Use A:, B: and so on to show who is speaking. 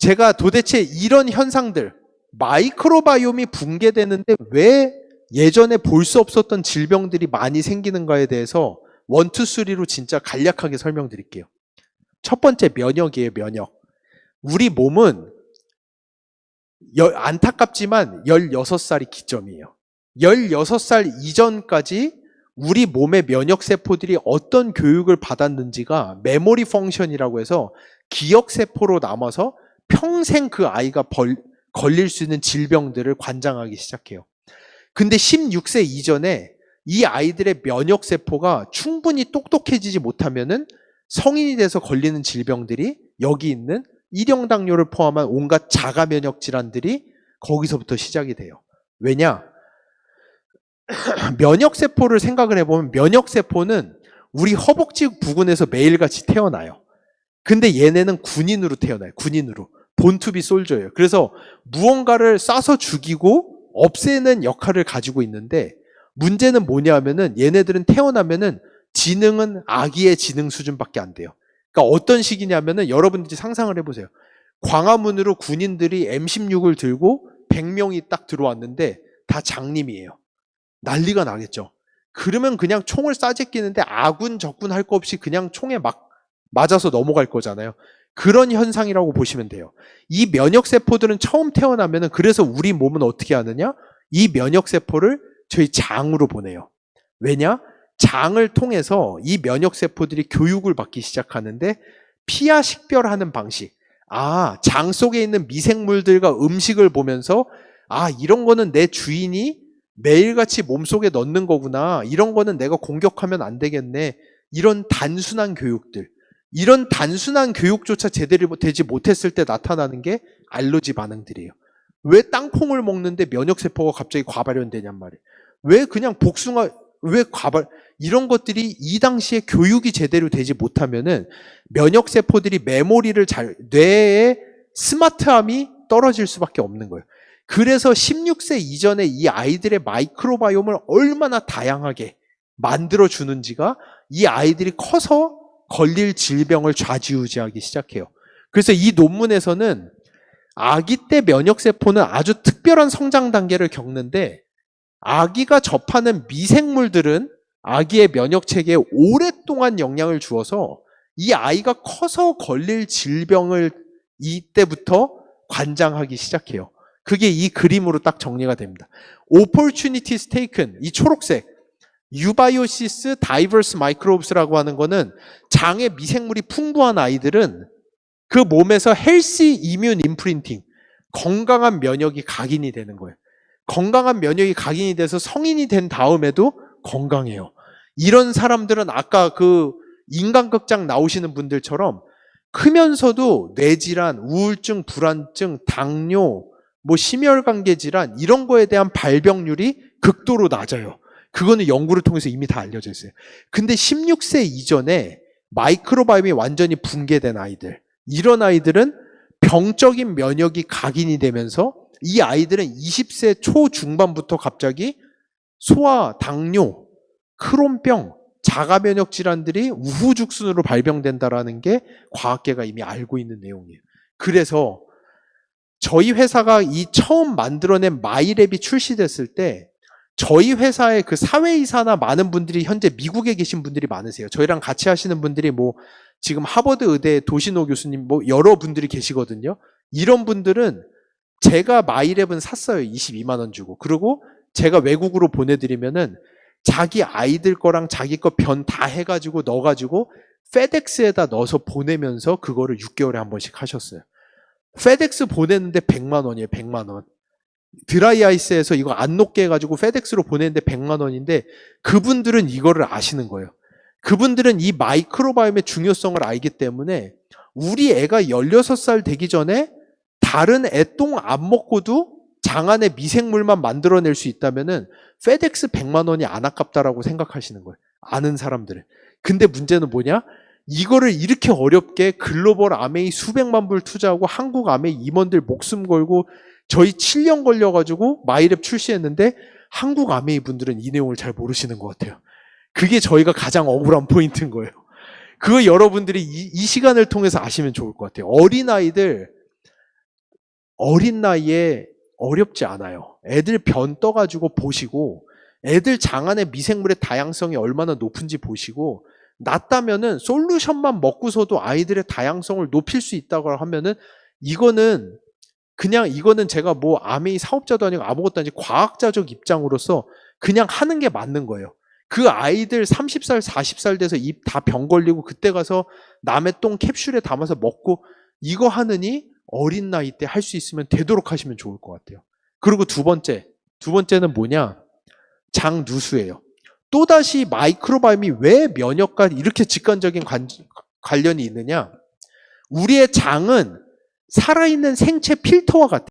A: 제가 도대체 이런 현상들, 마이크로바이옴이 붕괴되는데 왜 예전에 볼 수 없었던 질병들이 많이 생기는가에 대해서 원투 쓰리로 진짜 간략하게 설명드릴게요. 첫 번째 면역이에요, 면역. 우리 몸은 여- 안타깝지만 16살이 기점이에요. 16살 이전까지 우리 몸의 면역세포들이 어떤 교육을 받았는지가 메모리 펑션이라고 해서 기억세포로 남아서 평생 그 아이가 벌- 걸릴 수 있는 질병들을 관장하기 시작해요. 근데 16세 이전에 이 아이들의 면역 세포가 충분히 똑똑해지지 못하면은 성인이 돼서 걸리는 질병들이 여기 있는 일형당뇨를 포함한 온갖 자가 면역 질환들이 거기서부터 시작이 돼요. 왜냐? 면역 세포를 생각을 해보면 면역 세포는 우리 허벅지 부근에서 매일같이 태어나요. 근데 얘네는 군인으로 태어나요. 군인으로. 본투비 솔저예요. 그래서 무언가를 쏴서 죽이고 없애는 역할을 가지고 있는데 문제는 뭐냐 하면은 얘네들은 태어나면은 지능은 아기의 지능 수준밖에 안 돼요. 그러니까 어떤 식이냐면은 여러분들이 상상을 해보세요. 광화문으로 군인들이 M16을 들고 100명이 딱 들어왔는데 다 장님이에요. 난리가 나겠죠. 그러면 그냥 총을 쏴제끼는데 아군 적군 할 거 없이 그냥 총에 막 맞아서 넘어갈 거잖아요. 그런 현상이라고 보시면 돼요. 이 면역 세포들은 처음 태어나면은 그래서 우리 몸은 어떻게 하느냐? 이 면역 세포를 저희 장으로 보내요. 왜냐? 장을 통해서 이 면역 세포들이 교육을 받기 시작하는데 피하 식별하는 방식. 아, 장 속에 있는 미생물들과 음식을 보면서 아, 이런 거는 내 주인이 매일같이 몸속에 넣는 거구나. 이런 거는 내가 공격하면 안 되겠네. 이런 단순한 교육들. 이런 단순한 교육조차 제대로 되지 못했을 때 나타나는 게 알러지 반응들이에요. 왜 땅콩을 먹는데 면역세포가 갑자기 과발현되냔 말이에요. 왜 그냥 복숭아, 왜 과발, 이런 것들이 이 당시에 교육이 제대로 되지 못하면은 면역세포들이 메모리를 잘, 뇌의 스마트함이 떨어질 수밖에 없는 거예요. 그래서 16세 이전에 이 아이들의 마이크로바이옴을 얼마나 다양하게 만들어 주는지가 이 아이들이 커서 걸릴 질병을 좌지우지하기 시작해요. 그래서 이 논문에서는 아기 때 면역세포는 아주 특별한 성장 단계를 겪는데 아기가 접하는 미생물들은 아기의 면역 체계에 오랫동안 영향을 주어서 이 아이가 커서 걸릴 질병을 이때부터 관장하기 시작해요. 그게 이 그림으로 딱 정리가 됩니다. opportunities taken 이 초록색 유바이오시스 다이버스 마이크로브스라고 하는 거는 장에 미생물이 풍부한 아이들은 그 몸에서 헬시 이뮨 임프린팅 건강한 면역이 각인이 되는 거예요. 건강한 면역이 각인이 돼서 성인이 된 다음에도 건강해요. 이런 사람들은 아까 그 인간극장 나오시는 분들처럼 크면서도 뇌질환, 우울증, 불안증, 당뇨, 뭐 심혈관계 질환 이런 거에 대한 발병률이 극도로 낮아요. 그거는 연구를 통해서 이미 다 알려져 있어요. 근데 16세 이전에 마이크로바이옴이 완전히 붕괴된 아이들, 이런 아이들은 병적인 면역이 각인이 되면서 이 아이들은 20세 초중반부터 갑자기 소아, 당뇨, 크론병, 자가 면역 질환들이 우후죽순으로 발병된다라는 게 과학계가 이미 알고 있는 내용이에요. 그래서 저희 회사가 이 처음 만들어낸 마이랩이 출시됐을 때 저희 회사의 그 사회이사나 많은 분들이 현재 미국에 계신 분들이 많으세요. 저희랑 같이 하시는 분들이 뭐 지금 하버드 의대 도신호 교수님 뭐 여러 분들이 계시거든요. 이런 분들은 제가 마이랩은 샀어요. 22만 원 주고. 그리고 제가 외국으로 보내드리면은 자기 아이들 거랑 자기 거 변 다 해가지고 넣어가지고 페덱스에다 넣어서 보내면서 그거를 6개월에 한 번씩 하셨어요. 페덱스 보냈는데 100만 원이에요. 100만 원. 드라이 아이스에서 이거 안 녹게 해가지고 페덱스로 보냈는데 100만 원인데 그분들은 이거를 아시는 거예요. 그분들은 이 마이크로바이옴의 중요성을 알기 때문에 우리 애가 16살 되기 전에 다른 애똥 안 먹고도 장 안에 미생물만 만들어낼 수 있다면은 페덱스 100만 원이 안 아깝다라고 생각하시는 거예요. 아는 사람들은. 근데 문제는 뭐냐? 이거를 이렇게 어렵게 글로벌 아메이 수백만 불 투자하고 한국 아메이 임원들 목숨 걸고 저희 7년 걸려가지고 마이랩 출시했는데 한국 아메이 분들은 이 내용을 잘 모르시는 것 같아요. 그게 저희가 가장 억울한 포인트인 거예요. 그거 여러분들이 이, 이 시간을 통해서 아시면 좋을 것 같아요. 어린아이들 어린 나이에 어렵지 않아요. 애들 변 떠가지고 보시고 애들 장 안에 미생물의 다양성이 얼마나 높은지 보시고 낫다면은 솔루션만 먹고서도 아이들의 다양성을 높일 수 있다고 하면은 이거는 그냥 이거는 제가 뭐 아메이 사업자도 아니고 아무것도 아니고 과학자적 입장으로서 그냥 하는 게 맞는 거예요. 그 아이들 30살, 40살 돼서 입 다 병 걸리고 그때 가서 남의 똥 캡슐에 담아서 먹고 이거 하느니 어린 나이 때 할 수 있으면 되도록 하시면 좋을 것 같아요. 그리고 두 번째, 두 번째는 뭐냐? 장 누수예요. 또다시 마이크로바이옴이 왜 면역과 이렇게 직관적인 관, 관련이 있느냐? 우리의 장은 살아있는 생체 필터와 같아요.